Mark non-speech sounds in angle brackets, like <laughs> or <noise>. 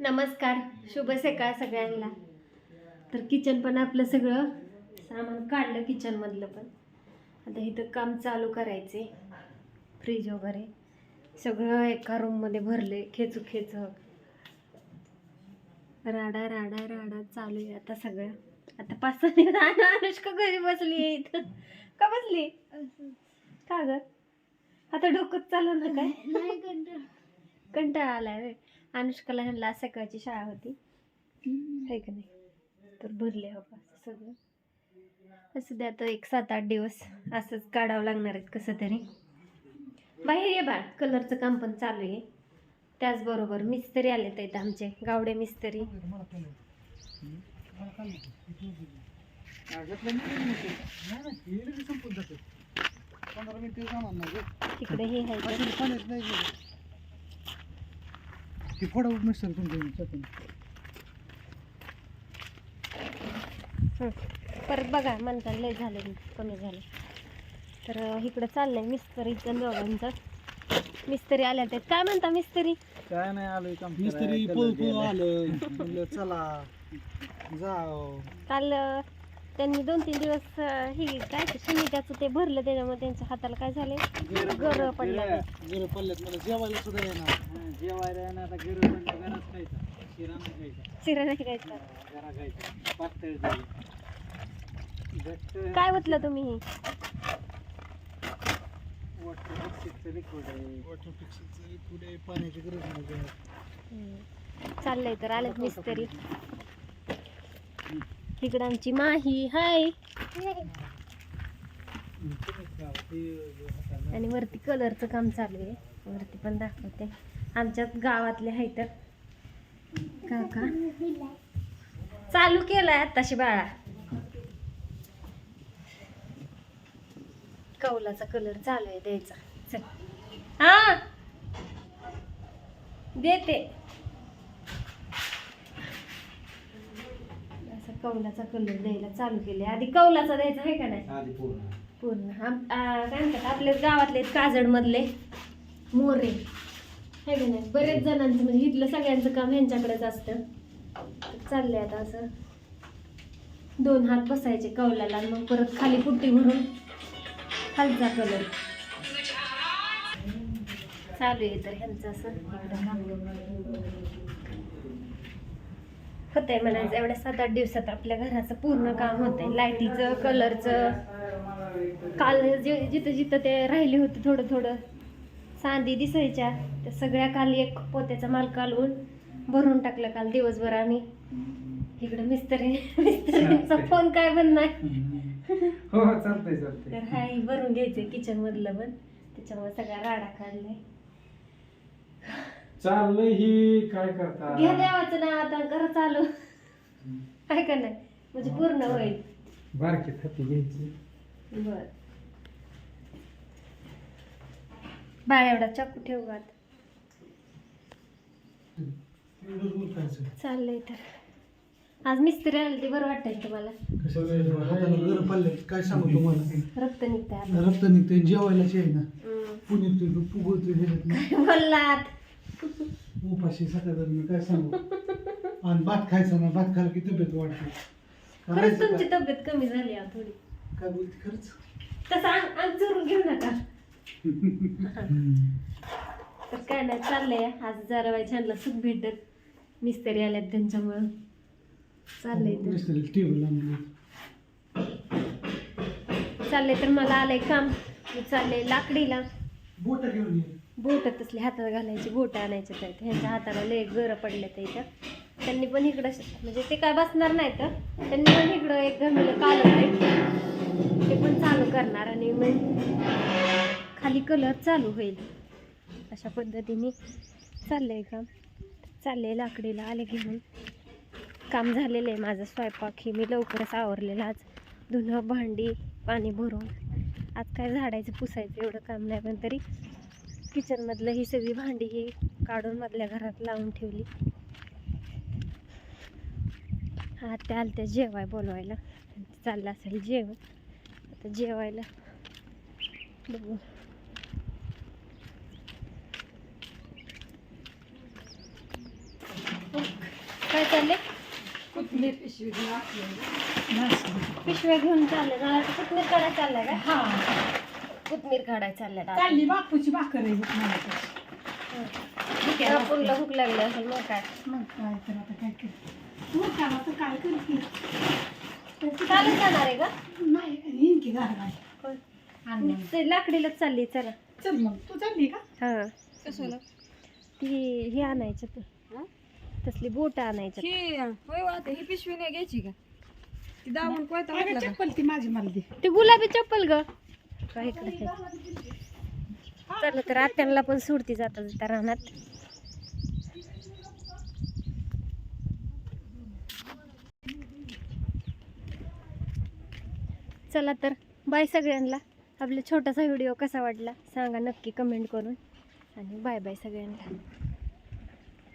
नमस्कार शुभ सकाळ सगळ्यांना. तर किचन पण आपलं सगळं सामान काढलं किचनमधलं पण. आता इथं काम चालू करायचे फ्रीज वगैरे. सगळं एका रूममध्ये भरले खेचू खेचक राडा राडा राडा चालू आहे आता सगळं. आता पाच सहा अनुष्का घरी बसली आहे इथं. का बसली? का ग? आता डोकं चालू ना काय? कंटाळा. आलाय. अनुष्काला ह्यांना सकाळची शाळा होती. आहे का नाही? तर भरले हवा असं सगळं. असं द्या आता एक सात आठ दिवस असंच काढावं लागणार आहेत कसं तरी. बाहेर ये बाळ कलरचं काम पण चालू आहे. त्याचबरोबर मिस्त्री आलेत आहेत आमचे गावडे मिस्त्री. तिकडे हे आहे हं. परत बघा म्हणता लय झालं कमी झालं. तर इकडं चाललंय मिस्त्रीचं दोघांचं. मिस्त्री आल्या आहेत काय म्हणता मिस्त्री? काय नाही आलोय काम मिस्त्री करायला, पळू कलर पळू द्यायला. आलं म्हणलं चला जाओ काल त्यांनी दोन तीन दिवस ही काय ते सुनीताचं ते भरलं त्याच्यामुळे त्यांच्या हाताला काय झाले गर पडला. जर पडल्यात मला जेवायला सुद्धा येणार जेवायला येणार आता गिरं म्हणलं गराच खायचा. शिरा नाही खायचा. चिरा नाही खायचा. गरा खायचा. पातळ जाईल घट्ट काय म्हटलं तुम्ही ही? वॉटर मिक्सिकचं लिक्विड आहे. वॉटर फिक्सिंगचं पुढे पाण्याची गरज नाही. घरात. हम्म. चाललंय तर आलेत मिस्त्री. तिकडे आमची माही हाय. आणि वरती कलरचं काम चालू आहे. वरती पण दाखवते. आमच्याच गावातले आहे तर. काका. चालू केलाय आताशी बाळा. कौलाचा कलर चालू आहे द्यायचा. चल. हा. देते. कौलाचा कलर द्यायला चालू केले आधी कौलाचा द्यायचा आहे का नाही? आधी पूर्ण. पूर्ण. आम- आ, काय म्हणतात आपल्याच गावातले काजड मधले मोरे. हे का नाही? बरेच जणांचं म्हणजे इथलं सगळ्यांचं काम ह्यांच्याकडेच असतं. चाललंय आता असं. दोन हात बसायचे कौलाला मग परत खाली पुट्टी भरून खालचा कलर चालू आहे तर ह्यांचं असं. होतंय म्हणायचं एवढ्या सात आठ दिवसात आपल्या घराचं पूर्ण काम होतंय. लाईटीचं कलरचं. काल जे जिथं जिथं ते राहिले होते थोडं थोडं. चांदी दिसायच्या. त्या सगळ्या काल एक पोत्याचा माल कालवून भरून टाकलं काल दिवसभर आम्ही. इकडं मिस्त्री <laughs> मिस्त्रीचा फोन काय बंद नाही. हो चालतंय चालतंय. तर हाय भरून घ्यायचंय किचन मधलं पण. त्याच्यामुळे सगळा राडा काढलाय. चाललंय ही काय करता? घ्या देवाचं नाव आता करा चालू. काय का नाही म्हणजे पूर्ण होईल. बारकी थप्पी घ्यायची. बर. बाय एवढा चाकू ठेव गात एवढंच. चाललंय तर. आज मिस्त्री आले ते बरं वाटतंय तुम्हाला. कशाचं हाताला गरं पडल्यात काय सांगू तुम्हाला? रक्त निघतंय आता. रक्त निघते जेवायलाच आहे ना हम्म. बोललात? उपाशी सकाळ मी काय सांगू? आणि भात खायचा ना भात खायला की तब्येत वाढते? खरंच करायचं तुमची काय? तब्येत कमी झाली आहे थोडी. काय बोलते खरंच? तसं अंग अंग चोरून घेऊ नका. <laughs> तर काय नाही चाललंय. आज जरा बाई छानला सुख भेटत. मिस्त्री आल्यात त्यांच्यामुळं. चाललंय तर. मिस्त्री टेबल आणली चाललंय तर मला आलंय काम. मी चाललंय लाकडीला. बोट घेऊन ये. बोट तसली हातात घालायची बोट आणायचे आहेत ह्यांच्या हाताला लय गरं पडले तर इथं. त्यांनी पण इकडं म्हणजे ते काय बसणार नाही तर त्यांनी पण इकडं एक गमीला कालवलंय ते पण चालू करणार आणि मग खाली कलर चालू होईल. अशा पद्धतीने चाललंय काम. चाललंय लाकडीला आले घेऊन. काम झालेलं आहे माझं स्वयंपाक हे मी लवकरच आवरलेलं आज. धुणं भांडी पाणी भरून. आज काय झाडायचं पुसायचं एवढं काम नाही पण तरी किचनमधलं ही सगळी भांडी ही काढून मधल्या घरात लावून ठेवली. हा त्या आलत्या जेवाय बोलवायला. चाललं असेल जेवण. आता जेवायला बघू. काय चाललंय? कोथमीर पिशवी घेऊन पिशव्या घेऊन चालले. कुतमीर काढायला चाललाय का हा. कुतमीर काढायला चाललाय. चालली बापूची भाकर आहे ठीक आहे बापूला भूक लागली असेल मग काय. मग काय तर आता काय कर. तू त्याला तर काय करते चालत जाणार आहे का? नाही येईन की ते लाकडीलाच चालली चला. चल मग तू चालली का? हा. कशाला ती हे आणायचं तर. तसली बोट आणायचं ही होय आता ही पिशवी नाही घ्यायची का? ती दाबून कोयता अगं घातला का? चप्पल ती माझी मला दे. ती गुलाबी चप्पल ग. काय इकडे चला तर आत्यांना पण सोडती जाता जाता रानात. चला तर बाय सगळ्यांना. आपला छोटासा व्हिडिओ कसा वाटला सांगा नक्की कमेंट करून. आणि बाय बाय सगळ्यांना.